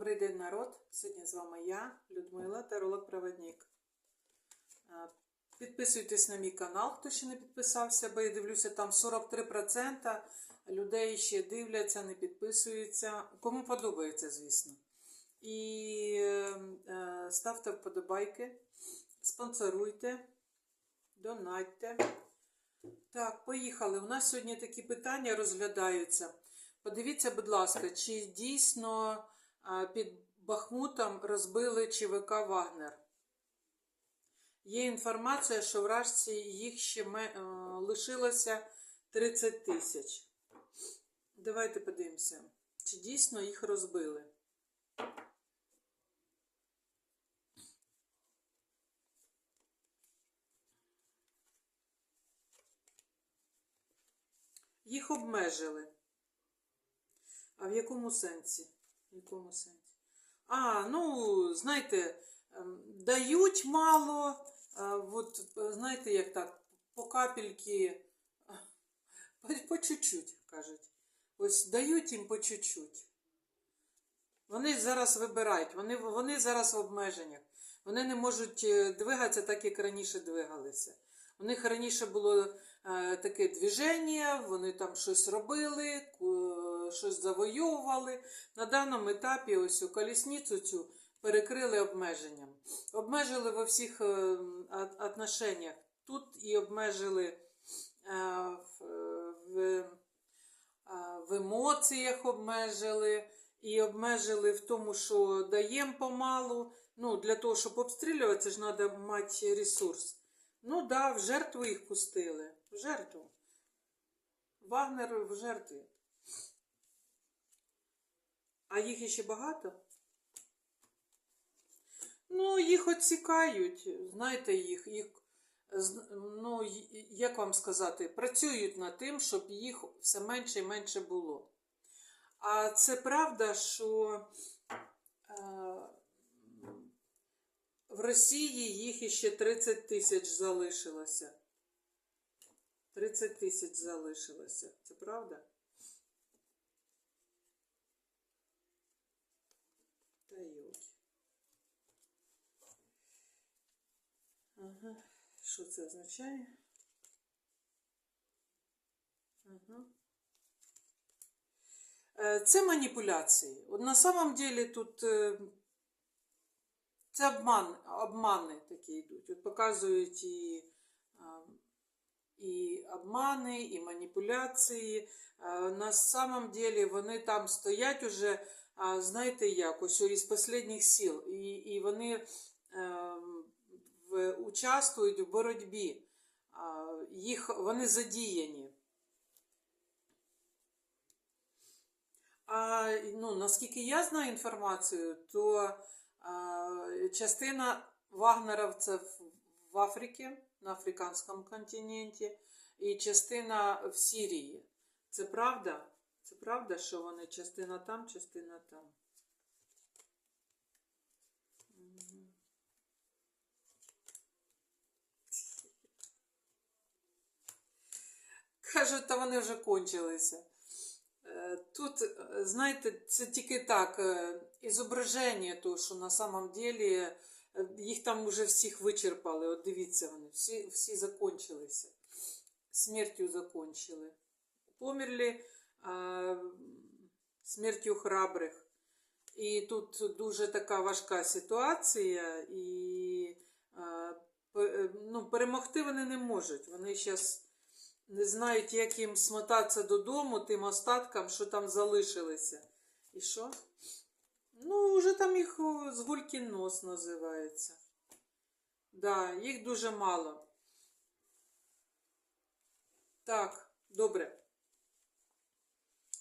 Добрий день, народ! Сьогодні з вами я, Людмила, таролог-проводник. Е, Підписуйтесь на мій канал, хто ще не підписався, бо я дивлюся, там 43% людей ще дивляться, не підписуються. Кому подобається, звісно. І е, е, ставте вподобайки, спонсоруйте, донатьте. Так, поїхали. У нас сьогодні такі питання розглядаються. Подивіться, будь ласка, чи дійсно під Бахмутом розбили ЧВК Вагнер? Є інформація, що вражці їх ще е, лишилося 30 тисяч. Давайте подивимося, чи дійсно їх розбили. Їх обмежили. А в якому сенсі? В якому сенсі? А, ну, знаєте, ем, дають мало, от, е, знаєте, як так, по капельки, по, по чуть-чуть, кажуть. Ось дають їм по чуть-чуть. Вони зараз вибирають, вони, вони зараз в обмеженнях. Вони не можуть е, двигатися так, як раніше двигалися. У них раніше було е, таке движення, вони там щось робили, щось завоювали. На даному етапі ось у колісницю цю перекрили обмеженням. Обмежили во всіх е, отношеннях. Тут і обмежили е, в, в, е, в емоціях обмежили, і обмежили в тому, що даємо помалу. Ну, для того, щоб обстрілюватися, ж треба мати ресурс. Ну да, в жертву їх пустили. В жертву. Вагнер в жертві. А їх іще багато? Ну, їх оцікають, знаєте, їх, їх ну, як вам сказати, працюють над тим, щоб їх все менше і менше було. А це правда, що е, в Росії їх іще 30 тисяч залишилося. 30 тисяч залишилося. Це правда? Та йоки. Ага. Що це означає? Ага. Е, Це маніпуляції. От на самом деле тут е, це обман, обмани такі йдуть. От показують і, і обмани, і маніпуляції. На самом деле вони там стоять уже, знаєте як, ось із останніх сил. І, і вони участвують в боротьбі. Їх, вони задіяні. А ну, наскільки я знаю інформацію, то а, частина вагнеровців в Африці, на африканському континенті, і частина в Сирії. Це правда? Це правда, що вони частина там, частина там. Кажуть, та вони вже кончилися. Е, Тут, е, знаєте, це тільки так, е, ізображення, то, що на самом е, їх там вже всіх вичерпали. От дивіться вони, всі, всі закончилися. Смертю закончили. Померли а, смертю храбрих. І тут дуже така важка ситуація, і а, ну, перемогти вони не можуть. Вони зараз не знають, як їм смотатися додому тим остаткам, що там залишилися. І що? Ну, вже там їх нос називається. Да, їх дуже мало. Так, добре.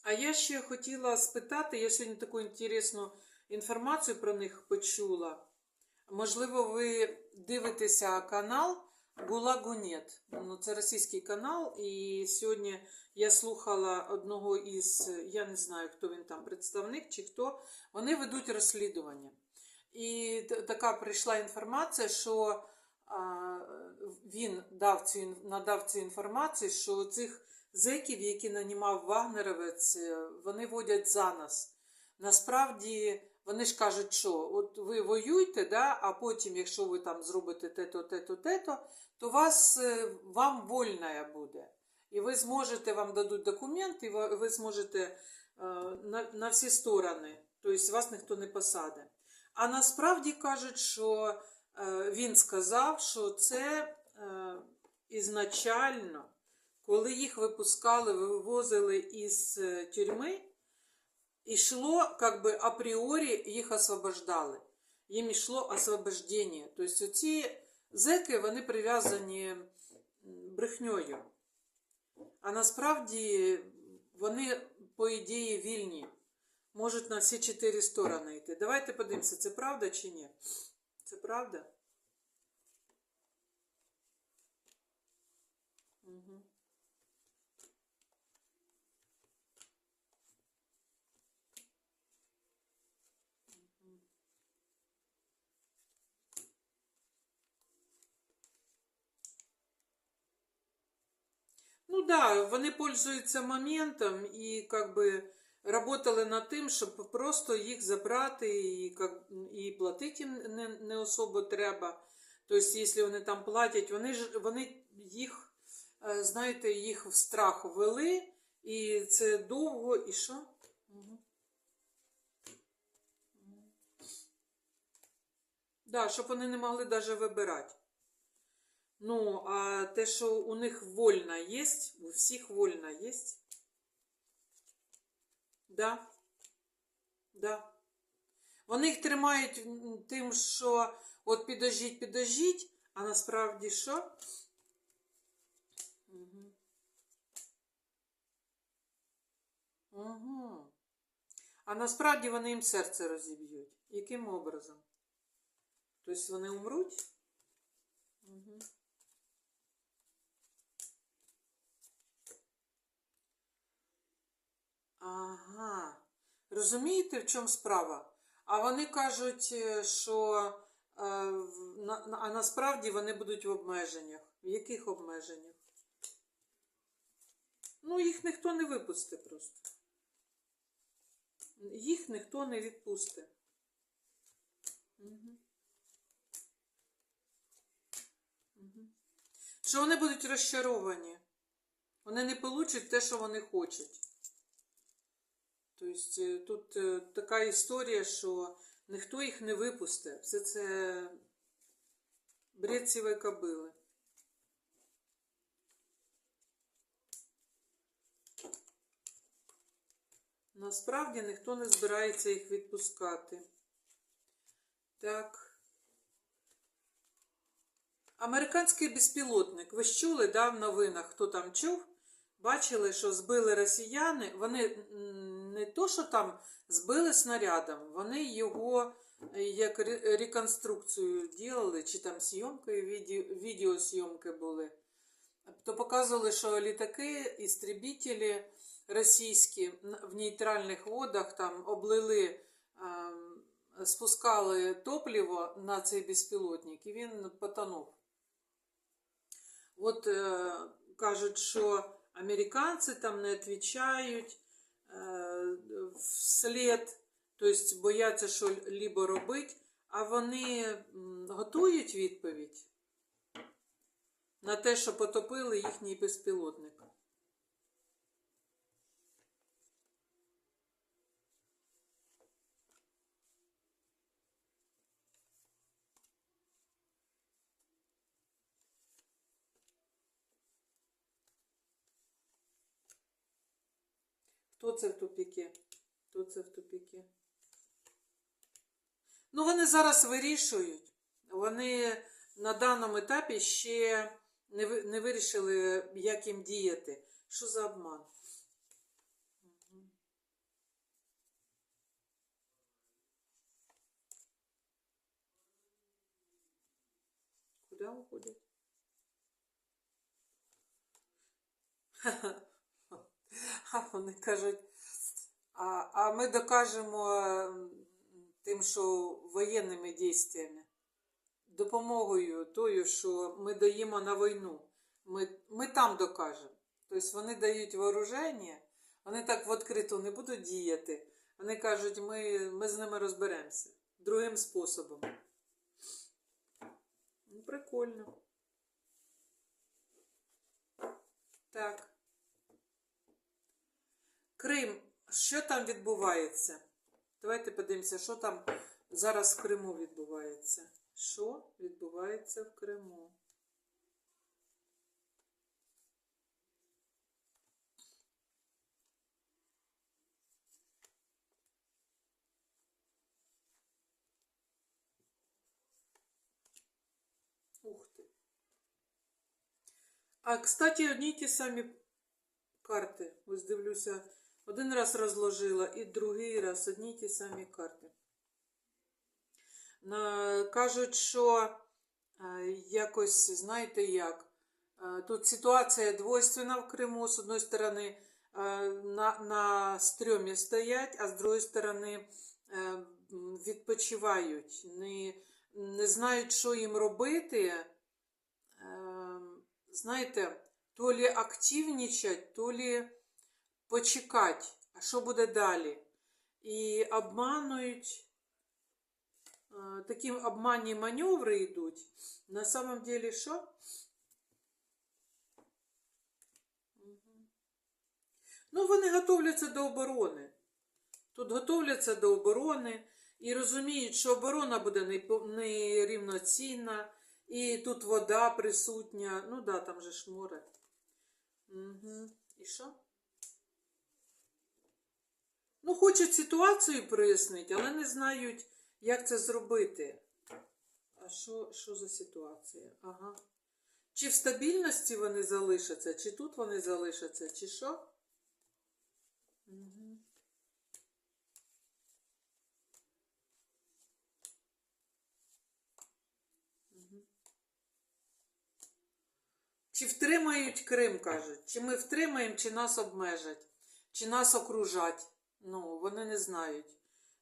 А я ще хотіла спитати, я сьогодні таку інтересну інформацію про них почула. Можливо, ви дивитеся канал Гулагунет. Ну, це російський канал, і сьогодні я слухала одного із, я не знаю, хто він там, представник чи хто, вони ведуть розслідування. І така прийшла інформація, що а, він дав цю, надав цю інформацію, що цих зеків, які нанімав Вагнеровець, е, вони водять за нас. Насправді Вони ж кажуть, що от ви воюєте, да, а потім, якщо ви там зробите те-то, те-то, те-то, то вас, е, вам вольна буде. І ви зможете, вам дадуть документ, і ви зможете е, на, на всі сторони. Тобто вас ніхто не посаде. А насправді кажуть, що е, він сказав, що це е, ізначально, коли їх випускали, вивозили із е, тюрми, ішло, как би апріорі їх освобождали. Їм йшло освобождення. Тобто ці зеки, вони прив'язані брехньою. А насправді вони, по ідеї, вільні. Можуть на всі чотири сторони йти. Давайте подивимося, це правда чи ні? Це правда? Да, вони пользуються моментом і как би работали над тим, щоб просто їх забрати і, как, і платити їм не, не особо треба. Тобто, якщо вони там платять, вони ж вони їх, е, знаєте, їх в страх ввели, і це довго і що? Да, щоб вони не могли навіть вибирати. Ну, а те, що у них вольна є, у всіх вольна є. Да. Да. Вони їх тримають тим, що от підожіть, підожіть, а насправді що? Угу. Угу. А насправді вони їм серце розіб'ють. Яким образом? Тобто вони умруть? Угу. Ага. Розумієте, в чому справа? А вони кажуть, е, що е, а насправді вони будуть в обмеженнях. В яких обмеженнях? Ну, їх ніхто не випустить просто. Їх ніхто не відпустить. Угу. Угу. Що вони будуть розчаровані. Вони не получать те, що вони хочуть. Тобто е, тут е, така історія, що ніхто їх не випустить. Все це бред сівої кобили. Насправді ніхто не збирається їх відпускати. Так. Американський безпілотник. Ви ж чули, да, в новинах, хто там чув? Бачили, що збили росіяни. Вони не то, що там збили снарядом, вони його е, як реконструкцію ділили, чи там зйомки, відео, відеозйомки були. То показували, що літаки, істребітелі російські в нейтральних водах там облили, ем, спускали топливо на цей безпілотник, і він потонув. От е, кажуть, що американці там не відповідають е, вслед, тобто бояться, що лібо робити, а вони готують відповідь на те, що потопили їхній безпілотник. Хто це в тупіки? Хто це в тупіки? Ну, вони зараз вирішують. Вони на даному етапі ще не, ви- не вирішили, як їм діяти. Що за обман? Куди уходять? А вони кажуть, а, а ми докажемо тим, що воєнними дійствами, допомогою тою, що ми даємо на війну. Ми, ми там докажемо. Тобто вони дають вооруження, вони так в відкрито не будуть діяти, Вони кажуть, ми, ми з ними розберемося другим способом. Ну, прикольно. Так. Крим. Що там відбувається? Давайте подивимося, що там зараз в Криму відбувається. Що відбувається в Криму? Ух ти. А, кстати, одні ті самі карти. Ось дивлюся. Один раз розложила і другий раз одні ті самі карти. Кажуть, що е, якось, знаєте як, е, тут ситуація двойственна в Криму. З одної сторони, е, на, на стрьомі стоять, а з другої сторони відпочивають. Не, не знають, що їм робити. Знаєте, то лі активнічать, то лі почекать, а що буде далі. І обманують, е, такі обманні маневри йдуть. На самом деле що? Ну, вони готовляться до оборони. Тут готовляться до оборони і розуміють, що оборона буде не по- не рівноцінна, і тут вода присутня. Ну да, там же ж море. Угу. І що? Ну, хочуть ситуацію прояснити, але не знають, як це зробити. А що, що за ситуація? Ага. Чи в стабільності вони залишаться, чи тут вони залишаться, чи що? Угу. Чи втримають Крим, кажуть? Чи ми втримаємо, чи нас обмежать, чи нас окружать. Ну, вони не знають.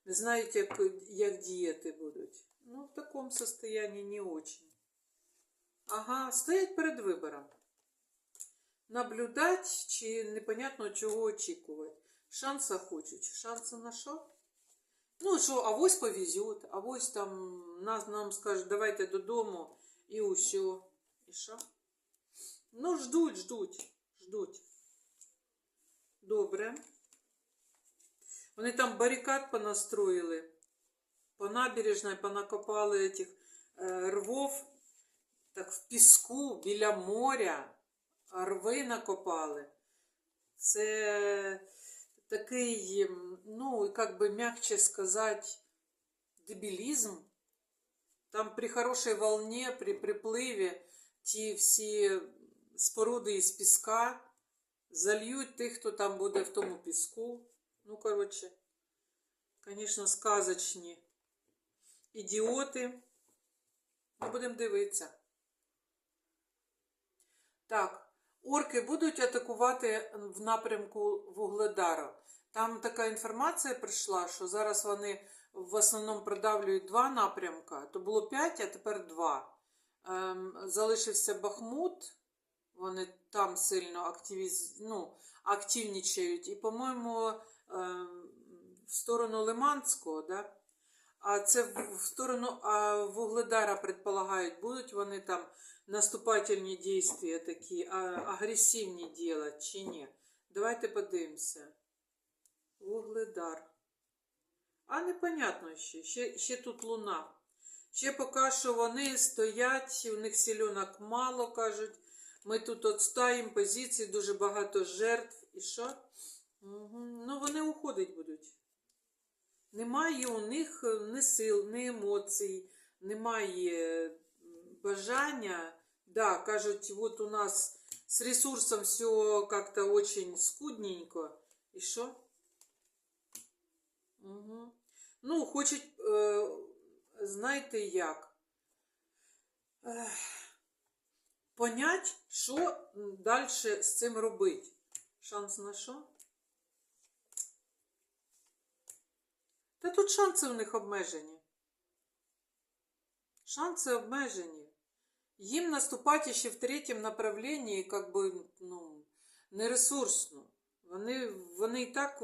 Не знають, як, як діяти будуть. Ну, в такому состоянии не очень. Ага, стоять перед вибором. Наблюдать, чи непонятно чого очікувати. Шанса хочуть. Шанси на що? Ну, що, авось повезет, авось там нас, нам скажуть, давайте додому і усьо. І що? Ну, ждуть, ждуть, ждуть. Добре. Вони там барикад понастроїли. По набережной понакопали этих е, рвов. Так в піску біля моря. Рви накопали. Це такий, ну, як би м'якче сказати, дебілізм. Там при хорошій волні, при припливі ті всі споруди із піска зальють тих, хто там буде в тому піску. Ну, коротше, звісно, сказочні ідіоти. Ми будемо дивитися. Так, орки будуть атакувати в напрямку Вугледара. Там така інформація прийшла, що зараз вони в основному продавлюють два напрямка. То було п'ять, а тепер два. Ем, залишився Бахмут. Вони там сильно активіз... ну, активнічають. І, по-моєму, в сторону Лиманського, да? а це в сторону а, Вугледара предполагають, будуть вони там наступательні дійства такі, агресивні діла чи ні. Давайте подивимося. Вугледар. А непонятно ще. ще. Ще тут луна. Ще поки що вони стоять, у них сільонок мало, кажуть. Ми тут отстаємо позиції, дуже багато жертв. І що? Ну, вони уходить будуть. Немає у них е, ні сил, ні емоцій, немає бажання. Да, кажуть, вот у нас з ресурсом все как-то очень скудненько. І що? Угу. Ну, хочуть, е, знаєте як? Понять, що далі з цим робити. Шанс на що? Та тут шанси в них обмежені. Шанси обмежені. Їм наступати ще в третьому направленні, как би, ну, не ресурсно. Вони, вони і так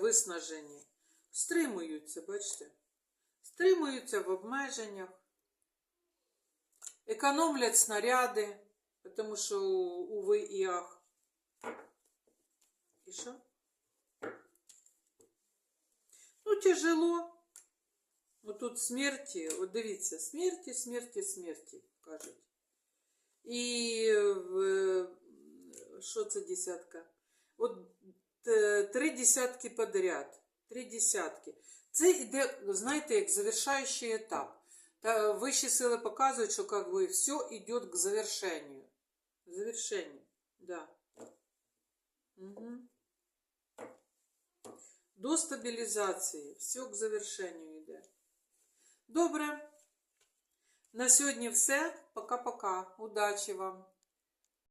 виснажені. стримуються, бачите? Стримуються в обмеженнях, економлять снаряди, тому що, уви і ах. І що? Ну, тяжело. Ну, тут смерті, от дивіться, смерті, смерті, смерті, кажуть. І в, що це десятка? От е, три десятки подряд. Три десятки. Це йде, знаєте, як завершаючий етап. Та вищі сили показують, що как бы все йде к завершению. Завершению, да. Угу. До стабілізації. Все к завершенню йде. Добре. На сьогодні все. Пока-пока. Удачі вам!